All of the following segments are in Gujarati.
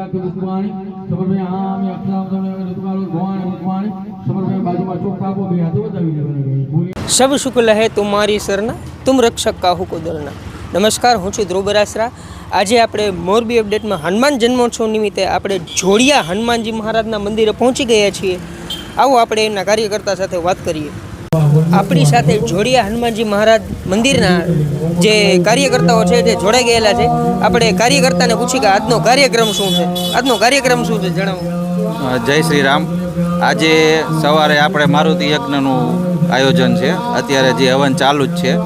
સિદ્ધાર્થ પુષ્પાણી સમર્પય આમ અક્ષરામ તમને ઋતુકાળ ભવાણી પુષ્પાણી સમર્પય બાજુમાં ચોક આપો બે હાથે બતાવી શબ શુક્લ હે તુમારી સરના તુમ રક્ષક કાહુ કો દલના. નમસ્કાર, હું છું ધ્રુવ બરાસરા. આજે આપણે મોરબી અપડેટમાં હનુમાન જન્મોત્સવ નિમિત્તે આપણે જોડિયા હનુમાનજી મહારાજના મંદિરે પહોંચી ગયા છીએ. આવો આપણે એના કાર્યકર્તા સાથે વાત કરીએ. આપણી સાથે જોડિયા હનુમાનજી મહારાજ મંદિરના જે કાર્યકર્તાઓ છે જે જોડાઈ ગયેલા છે. આપણે કાર્યકર્તાને પૂછી કે આજનો કાર્યક્રમ શું છે? આજનો કાર્યક્રમ શું છે જણાવો. જય શ્રી રામ. આજે સવારે આપણે મારુતિ યજ્ઞનું આયોજન છે. અત્યારે જે હવન ચાલુ જ છે.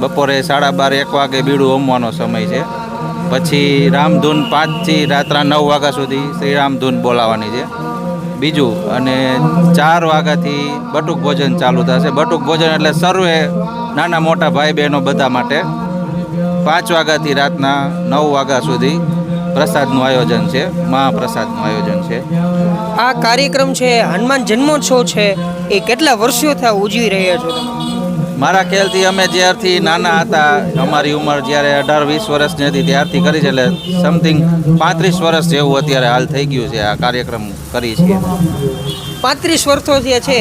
બપોરે સાડા બાર, એક વાગે બીડું હોમવાનો સમય છે. પછી રામધૂન પાંચથી રાત્રા નવ વાગ્યા સુધી શ્રી રામધૂન બોલાવવાની છે. બીજું અને ચાર વાગ્યાથી બટુક ભોજન ચાલુ થશે. બટુક ભોજન એટલે સર્વે નાના મોટા ભાઈ બહેનો બધા માટે પાંચ વાગ્યાથી રાતના નવ વાગ્યા સુધી પ્રસાદનું આયોજન છે, મહાપ્રસાદનું આયોજન છે. આ કાર્યક્રમ છે, હનુમાન જન્મોત્સવ છે, એ કેટલા વર્ષો થયા ઉજવી રહ્યા છો મારા ખ્યાલથી અમે જ્યારથી નાના હતા, અમારી ઉંમર જ્યારે અઢાર, વીસ વર્ષની હતી ત્યારથી કરી છે, એટલે સમથિંગ પાંત્રીસ વર્ષ જેવું અત્યારે હાલ થઈ ગયું છે, આ કાર્યક્રમ કરી છીએ પાંત્રીસ વર્ષો જે છે,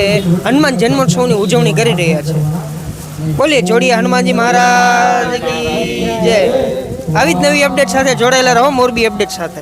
હનુમાન જન્મોત્સવની ઉજવણી કરી રહ્યા છે. બોલીએ, જોડીએ હનુમાનજી મહારાજ જય. આવી જ નવી અપડેટ સાથે જોડાયેલા રહો, મોરબી અપડેટ સાથે.